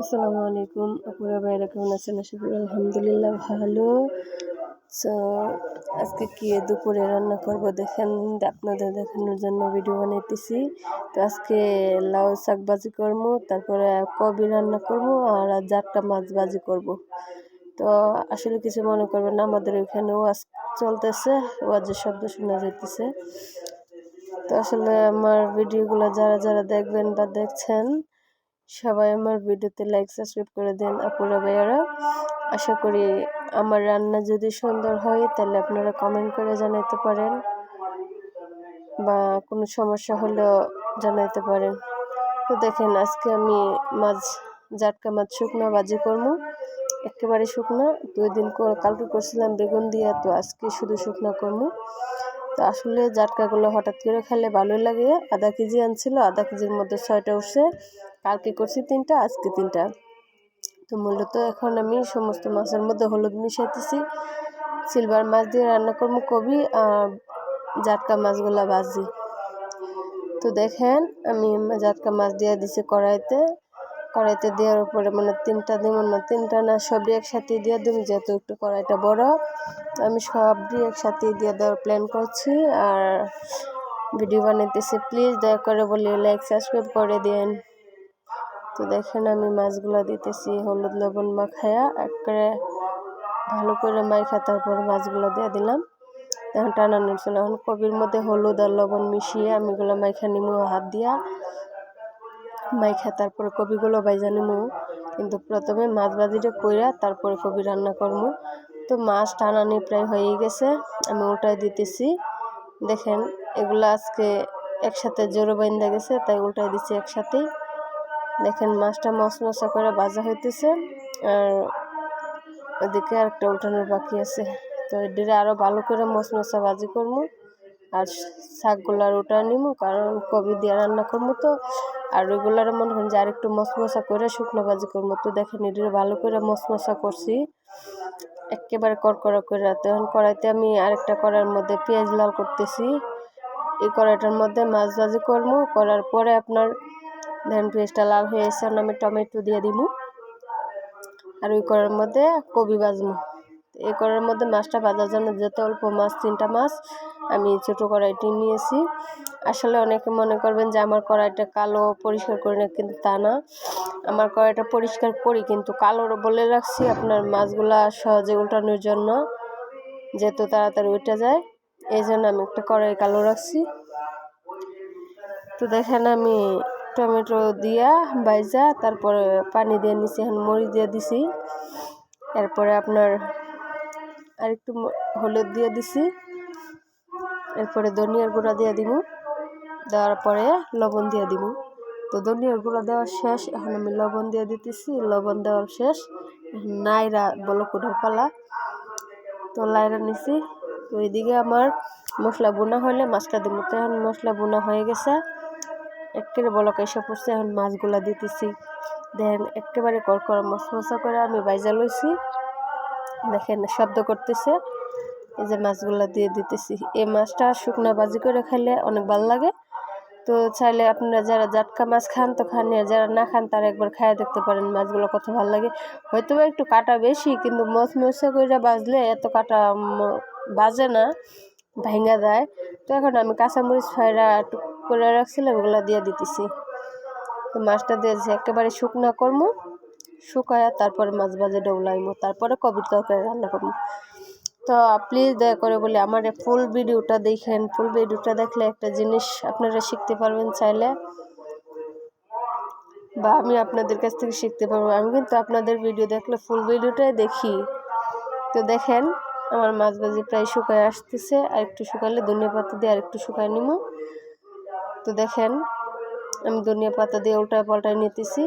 আসসালামু আলাইকুম। আপুরা ভাইরা কেমন আছেন? আশা করি আলহামদুলিল্লাহ ভালো। তো, আজকে কি দুপুরে রান্না করব দেখেন, আপনাদের দেখানোর জন্য ভিডিও বানাইতেছি। তো, আজকে লাউ শাক ভাজি করব, তারপরে কবি রান্না করব, আর জাটকা মাছ ভাজি করব। তো, আসলে কিছু মনে করবেন না, আমাদের ওইখানে ওয়াজ চলতেছে, ওয়াজের শব্দ শোনা যাইতেছে। তো, আসলে আমার ভিডিওগুলো যারা যারা দেখবেন বা দেখছেন সবাই আমার ভিডিওতে লাইক সাবস্ক্রাইব করে দেন আপুরা ভাইয়ারা। আশা করি আমার রান্না যদি সুন্দর হয়, তাহলে আপনারা কমেন্ট করে জানাইতে পারেন। বা কোনো সমস্যা হলেও জানাইতে পারেন। তো দেখেন, আজকে আমি মাছ, জাটকা মাছ শুকনো বাজি করব। একেবারে শুকনো। দুই দিন কালকে করছিলাম বেগুন দিয়ে, তো আজকে শুধু শুকনো করব। তো আসলে জাটকাগুলো হঠাৎ করে খেলে ভালোই লাগে। আধা কেজি আনছিল, আধা কেজির মধ্যে ছয়টা উঠছে। কালকে করছি তিনটা, আজকে তিনটা। তো মূলত এখন আমি সমস্ত মাছের মধ্যে হলুদ মিশাইতেছি। সিলভার মাছ দিয়ে রান্না করব কবি আর জাটকা মাছগুলা ভাজি। তো দেখেন, আমি জাটকা মাছ দিয়ে দিছি কড়াইতে। কড়াইতে দেওয়ার উপরে মানে তিনটা দিব না, তিনটা না, সবই একসাথে দিয়ে দিব যেহেতু একটু কড়াইটা বড়। আমি সবই একসাথে দিয়ে দেওয়ার প্ল্যান করছি আর ভিডিও বানাইতেছি। প্লিজ দয়া করে বলি লাইক সাবস্ক্রাইব করে দিন তো দেখেন আমি মাছগুলো দিতেছি, হলুদ লবণ মাখায়া একবারে ভালো করে মাইখা তারপর মাছগুলো দিয়ে দিলাম। এখন টানানোর ছিল এখন কবির মধ্যে হলুদ আর লবণ মিশিয়ে আমি এগুলো মাইখা নিমু হাত দিয়া মাইখা তারপরে কবিগুলো বাইজা নিমু। কিন্তু প্রথমে মাছ বাজিটা কইরা তারপরে কবি রান্না করব তো মাছ টানানি প্রায় হয়ে গেছে, আমি উল্টাই দিতেছি। দেখেন এগুলো আজকে একসাথে জোরো বাইন্দা গেছে, তাই উল্টাই দিচ্ছি একসাথেই। দেখেন মাছটা মশমশা করে ভাজা হইতেছে, আর ওদিকে আরেকটা উঠানোর বাকি আছে। তো এটিরে আরও ভালো করে মশমশা ভাজি করব, আর শাকগুলো আর ওটা নিবো, কারণ কবি দিয়ে রান্না করব তো, আর ওইগুলার মনে করেন যে আরেকটু মশমশা করে শুকনো ভাজি করব। তো দেখেন এটিরে ভালো করে মশমশা করছি, একেবারে করকরা করে। তখন কড়াইতে আমি আরেকটা কড়াইয়ের মধ্যে পেঁয়াজ লাল করতেছি। এই কড়াইটার মধ্যে মাছ ভাজি করব, করার পরে আপনার ধান পেঁয়াজটা লাল হয়ে এসে আমি টমেটো দিয়ে দিব। আর ওই করার মধ্যে কবি ভাজবো। এই করার মধ্যে মাছটা ভাজার জন্য যত অল্প মাছ, তিনটা মাছ, আমি ছোটো কড়াইটি নিয়েছি। আসলে অনেকে মনে করবেন যে আমার কড়াইটা কালো, পরিষ্কার করি না, কিন্তু তা না। আমার কড়াইটা পরিষ্কার করি, কিন্তু কালো বলে রাখছি আপনার মাছগুলা সহজে উল্টানোর জন্য, যেহেতু তাড়াতাড়ি উঠে যায়। এই জন্য আমি একটা কড়াই কালো রাখছি। তো দেখেন আমি টমেটো দিয়া বাইজা, তারপরে পানি দিয়ে নিছি, এখন মরিচ দিয়ে দিছি। এরপরে আপনার আর একটু হলুদ দিয়ে দিছি। এরপরে ধনিয়ার গুঁড়া দিয়ে দিব দেওয়ার পরে লবণ দিয়ে দিব তো ধনিয়ার গুঁড়া দেওয়া শেষ, এখন আমি লবণ দিয়ে দিতেছি। লবণ দেওয়ার শেষ নাইরা বলো কোঠার পালা। তো লাইরা নিছি। তো ওইদিকে আমার মশলা বোনা হলে মাছটা দিব তো এখন মশলা বোনা হয়ে গেছে। একেবারে বলক এসে পড়ছে এখন মাছগুলা দিতেছি। দেন একেবারে কর করকরা মশমশা করে আমি বাইজা লইছি। দেখেন শব্দ করতেছে। এই যে মাছগুলো দিয়ে দিতেছি। এই মাছটা শুকনা বাজি করে খাইলে অনেক ভালো লাগে। তো চাইলে আপনারা যারা জাটকা মাছ খান, তো খান যারা না খান, তারা একবার খাইয়া দেখতে পারেন মাছগুলো কত ভালো লাগে। হয়তো একটু কাটা বেশি, কিন্তু মশ মশা করে বাজলে এত কাটা বাজে না ভেঙা যায়। তো এখন আমি কাঁচামরিচ ফয়রা টুক করে রাখছিলাম ওগুলো দিয়ে দিতেছি। তো মাছটা দিয়েছি একেবারে শুকনা করব শুকায়া তারপরে মাছ ভাজে ডৌলাইমো তারপরে কবির তরকারি রান্না করব তো প্লিজ দয়া করে বলি, আমার ফুল ভিডিওটা দেখেন ফুল ভিডিওটা দেখলে একটা জিনিস আপনারা শিখতে পারবেন চাইলে, বা আমি আপনাদের কাছ থেকে শিখতে পারব। আমি কিন্তু আপনাদের ভিডিও দেখলে ফুল ভিডিওটাই দেখি। তো দেখেন, আমার মাছ ভাজি প্রায় শুকায় আসতেছে আর একটু শুকালে ধনিয়া পাতা দিয়ে আর একটু শুকায় নিব তো দেখেন, আমি ধনিয়া পাতা দিয়ে উল্টায় পাল্টায় নিতেছি।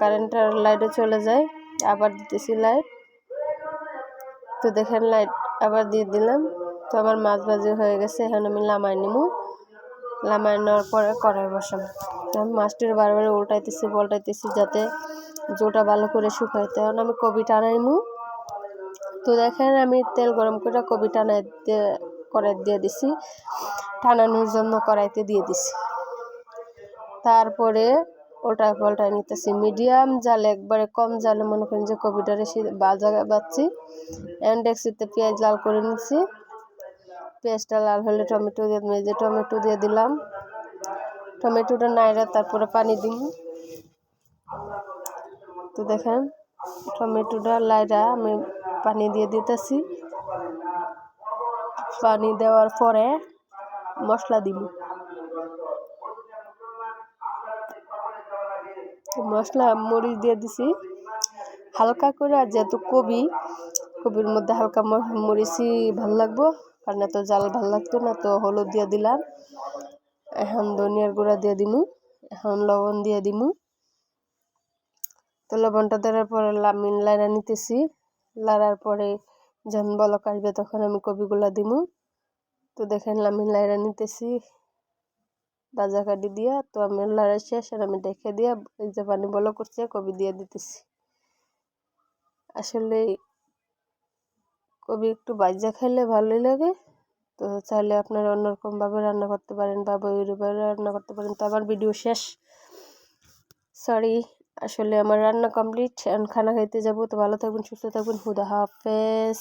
কারেন্টের লাইটে চলে যায়, আবার দিতেছি লাইট। তো দেখেন, লাইট আবার দিয়ে দিলাম। তো আমার মাছ ভাজি হয়ে গেছে, এখন আমি লামাই নিমু। লামাই নেওয়ার পরে কড়াই বসাম আমি মাছটির বারবার উল্টাইতেছি, পল্টাইতেছি যাতে জোটা ভালো করে শুকাইতে এখন আমি কবি টানাই টানাইমু তো দেখেন, আমি তেল গরম করে কবি টানাই দিয়ে কড়াই দিয়ে দিছি। টানানোর জন্য কড়াইতে দিয়ে দিছি। তারপরে ওটায় পাল্টায় নিতেছি। মিডিয়াম জালে, একবারে কম জালে মনে করেন যে কবিটারে বাজা বাচ্ছি অ্যান্ডেক্সিতে পেঁয়াজ লাল করে নিচ্ছি পেঁয়াজটা লাল হলে টমেটো দিয়ে যে টমেটো দিয়ে দিলাম। টমেটোটা নাইরা তারপরে পানি দিন তো দেখেন, টমেটোটা লাইরা আমি পানি দিয়ে দিতেছি। পানি দেওয়ার পরে মশলা দিব। মশলা, মরিচ দিয়ে দিছি। হালকা করে আর যেহেতু কবি, কবির মধ্যে হালকা মরিচই ভালো লাগবো, কারণ এত জাল ভালো লাগতো না, তো হলুদ দিয়ে দিলাম। এখন ধনিয়ার গুঁড়া দিয়ে দিমু, এখন লবণ দিয়ে দিমু। তো লবণটা দেওয়ার পরে লামিন লাইরা নিতেছি। লাড়ার পরে যখন বলক আসবে তখন আমি কবিগুলা দিমু। তো দেখেন আমি লাইরা নিতেছি। বাজা কাটি দিয়া, তো আমি লাড়া শেষ আর আমি দেখে দিয়া এই যে পানি বলো করছে, কবি দিয়ে দিতেছি। আসলে কবি একটু বাজা খাইলে ভালোই লাগে। তো চাইলে আপনারা অন্যরকমভাবে রান্না করতে পারেন বা বইভাবে রান্না করতে পারেন। তো আমার ভিডিও শেষ। সরি আসলে আমার রান্না কমপ্লিট খানা খাইতে যাব। তো ভালো থাকবেন, সুস্থ থাকবেন। হুদা হাফেজ।